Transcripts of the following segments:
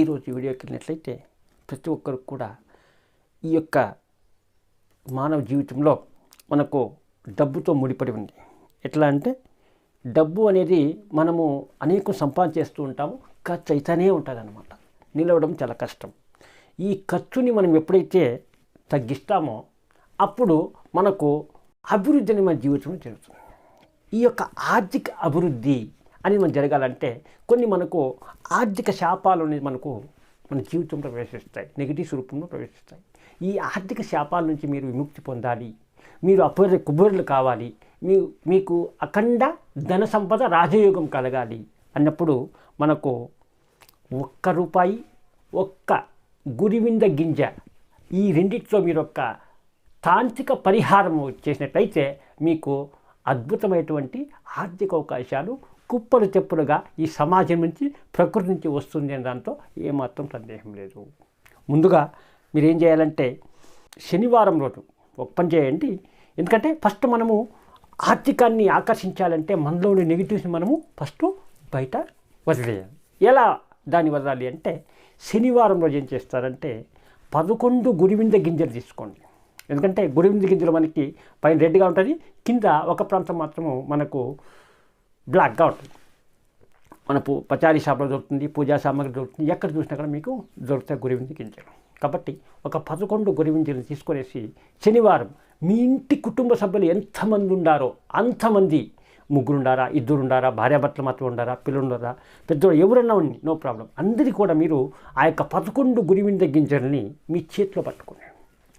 ఈరోజు వీడియోకి వెళ్ళినట్లయితే ప్రతి ఒక్కరికి కూడా ఈ యొక్క మానవ జీవితంలో మనకు డబ్బుతో ముడిపడి ఉంది. ఎట్లా అంటే డబ్బు అనేది మనము అనేక సంపాదించేస్తూ ఉంటాము ఖర్చు అయితేనే ఉంటుంది అనమాట నిలవడం చాలా కష్టం. ఈ ఖర్చుని మనం ఎప్పుడైతే తగ్గిస్తామో అప్పుడు మనకు అభివృద్ధి అనేది మన జీవితంలో జరుగుతుంది. ఈ యొక్క ఆర్థిక అభివృద్ధి అని మనం జరగాలంటే కొన్ని మనకు ఆర్థిక శాపాలు అనేది మనకు మన జీవితంలో ప్రవేశిస్తాయి. నెగిటివ్స్ రూపంలో ప్రవేశిస్తాయి. ఈ ఆర్థిక శాపాల నుంచి మీరు విముక్తి పొందాలి. మీరు అపూర్వ కుబేరులు కావాలి. మీ మీకు అఖండ ధన సంపద రాజయోగం కలగాలి అన్నప్పుడు మనకు ఒక్క రూపాయి ఒక్క గురివింద గింజ ఈ రెండిట్లో మీరు ఒక్క తాంత్రిక పరిహారం చేసినట్లయితే మీకు అద్భుతమైనటువంటి ఆర్థిక అవకాశాలు కుప్పలు చెప్పులుగా ఈ సమాజం నుంచి ప్రకృతి నుంచి వస్తుంది అనే దాంతో ఏమాత్రం సందేహం లేదు. ముందుగా మీరు ఏం చేయాలంటే శనివారం రోజు ఒక పని చేయండి. ఎందుకంటే ఫస్ట్ మనము ఆర్థికాన్ని ఆకర్షించాలంటే మనలోని నెగిటివ్స్ని మనము ఫస్ట్ బయట వదిలేయాలి. ఎలా దాన్ని వదలాలి అంటే శనివారం రోజు ఏం చేస్తారంటే పదకొండు గురివింద గింజలు తీసుకోండి. ఎందుకంటే గురివింద గింజలు మనకి పైన రెడ్గా ఉంటుంది. కింద ఒక ప్రాంతం మాత్రము మనకు బ్లాక్గా ఉంటుంది మన పూ పచారీ షాప్లో దొరుకుతుంది పూజా సామాగ్రి దొరుకుతుంది ఎక్కడ చూసినా కూడా మీకు దొరుకుతాయి గురివింది గింజలు. కాబట్టి ఒక పదకొండు గురివింజలు తీసుకునేసి శనివారం మీ ఇంటి కుటుంబ సభ్యులు ఎంతమంది ఉండారో అంతమంది ముగ్గురుండారా ఇద్దరుండారా భార్యాభర్తలు మాత్రం ఉండారా పిల్లలుండారా పెద్దవాళ్ళు పెద్దలు ఎవరన్నా ఉండి నో ప్రాబ్లం. అందరి కూడా మీరు ఆ యొక్క పదకొండు గురివింద గింజల్ని మీ చేతిలో పట్టుకోండి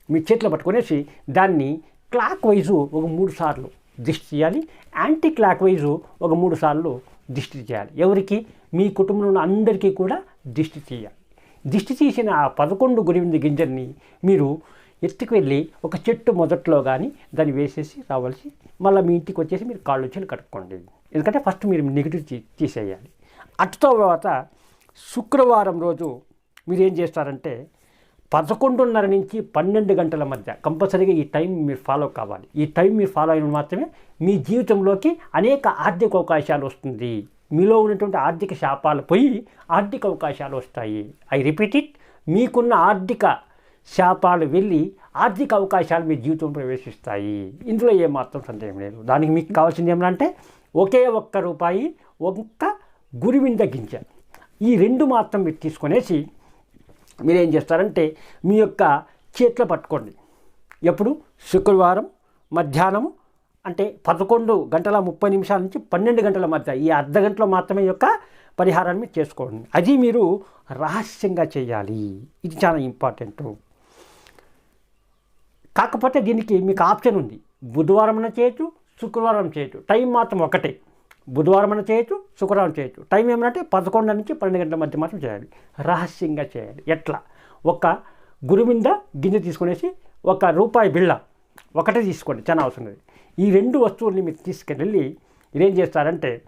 మీ చేతిలో పట్టుకునేసి దాన్ని క్లాక్ వైజు ఒక మూడు సార్లు దిష్టి చేయాలి. యాంటీ క్లాక్ వైజు ఒక మూడు సార్లు దిష్టి చేయాలి. ఎవరికి? మీ కుటుంబంలో ఉన్న అందరికీ కూడా దిష్టి చేయాలి. దిష్టి తీసిన ఆ పదకొండు గురివింద గింజల్ని మీరు ఎత్తుకు వెళ్ళి ఒక చెట్టు మొదట్లో కానీ దాన్ని వేసేసి రావాల్సి మళ్ళీ మీ ఇంటికి వచ్చేసి మీరు కాళ్ళు వచ్చి కట్టుకోండి ఎందుకంటే ఫస్ట్ మీరు నెగిటివ్ తీ- తీసేయాలి. అటు తర్వాత శుక్రవారం రోజు మీరు ఏం చేస్తారంటే పదకొండున్నర నుంచి పన్నెండు గంటల మధ్య కంపల్సరీగా ఈ టైం మీరు ఫాలో కావాలి. ఈ టైం మీరు ఫాలో అయిన మాత్రమే మీ జీవితంలోకి అనేక ఆర్థిక అవకాశాలు వస్తుంది. మీలో ఉన్నటువంటి ఆర్థిక శాపాలు పోయి ఆర్థిక అవకాశాలు వస్తాయి. ఐ రిపీట్ ఇట్ మీకున్న ఆర్థిక శాపాలు వెళ్ళి ఆర్థిక అవకాశాలు మీ జీవితం ప్రవేశిస్తాయి. ఇందులో ఏమాత్రం సందేహం లేదు. దానికి మీకు కావాల్సింది ఏమంటే ఒకే ఒక్క రూపాయి ఒక్క గురివింద గింజ. ఈ రెండు మాత్రం మీరు తీసుకొనేసి మీరేం చేస్తారంటే మీ యొక్క చేతిలో పట్టుకోండి. ఎప్పుడు? శుక్రవారం మధ్యాహ్నం అంటే పదకొండు గంటల ముప్పై నిమిషాల నుంచి పన్నెండు గంటల మధ్య ఈ అర్ధ గంటలో మాత్రమే ఈ యొక్క పరిహారాన్ని మీరు చేసుకోండి. అది మీరు రహస్యంగా చేయాలి. ఇది చాలా ఇంపార్టెంట్. కాకపోతే దీనికి మీకు ఆప్షన్ ఉంది. బుధవారం చేయొచ్చు శుక్రవారం చేయొచ్చు. టైం మాత్రం ఒకటే. బుధవారం అన్న చేయొచ్చు శుక్రవారం చేయొచ్చు. టైం ఏమంటే పదకొండు నుంచి పన్నెండు గంటల మధ్య మాత్రం చేయాలి. రహస్యంగా చేయాలి. ఎట్లా? ఒక గురుమింద గింజ తీసుకునేసి ఒక రూపాయి బిళ్ళ ఒకటే తీసుకోండి చాలా అవసరం లేదు. ఈ రెండు వస్తువుల్ని మీరు తీసుకెళ్ళి ఇదేం చేస్తారంటే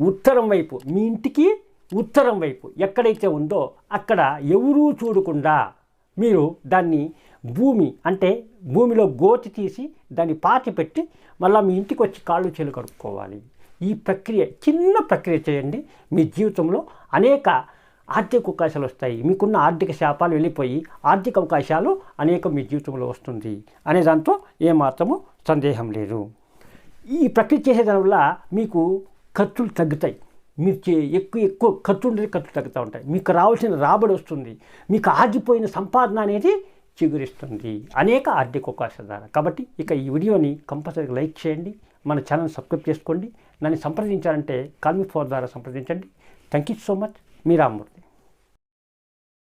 ఉత్తరం వైపు మీ ఇంటికి ఉత్తరం వైపు ఎక్కడైతే ఉందో అక్కడ ఎవరూ చూడకుండా మీరు దాన్ని భూమి అంటే భూమిలో గోతి తీసి దాన్ని పాతి పెట్టి మళ్ళీ మీ ఇంటికి వచ్చి కాళ్ళు చేలు కడుక్కోవాలి. ఈ ప్రక్రియ చిన్న ప్రక్రియ చేయండి. మీ జీవితంలో అనేక ఆర్థిక అవకాశాలు వస్తాయి. మీకున్న ఆర్థిక శాపాలు వెళ్ళిపోయి ఆర్థిక అవకాశాలు అనేక మీ జీవితంలో వస్తుంది. అనే దాంతో ఏమాత్రము సందేహం లేదు. ఈ ప్రక్రియ చేసే వల్ల మీకు ఖర్చులు తగ్గుతాయి. మీరు చే ఎక్కువ ఎక్కువ ఖర్చు ఉండేది ఖర్చు తగ్గుతూ ఉంటాయి. మీకు రావాల్సిన రాబడి వస్తుంది. మీకు ఆగిపోయిన సంపాదన అనేది చిగురిస్తుంది. అనేక ఆర్థిక అవకాశాల. ద్వారా కాబట్టి ఇక ఈ వీడియోని కంపల్సరీగా లైక్ చేయండి. మన ఛానల్ సబ్స్క్రైబ్ చేసుకోండి. నన్ను సంప్రదించాలంటే కాల్మీ ఫోర్ ద్వారా సంప్రదించండి. థ్యాంక్ యూ సో మచ్ మీ రామ్మూర్తి.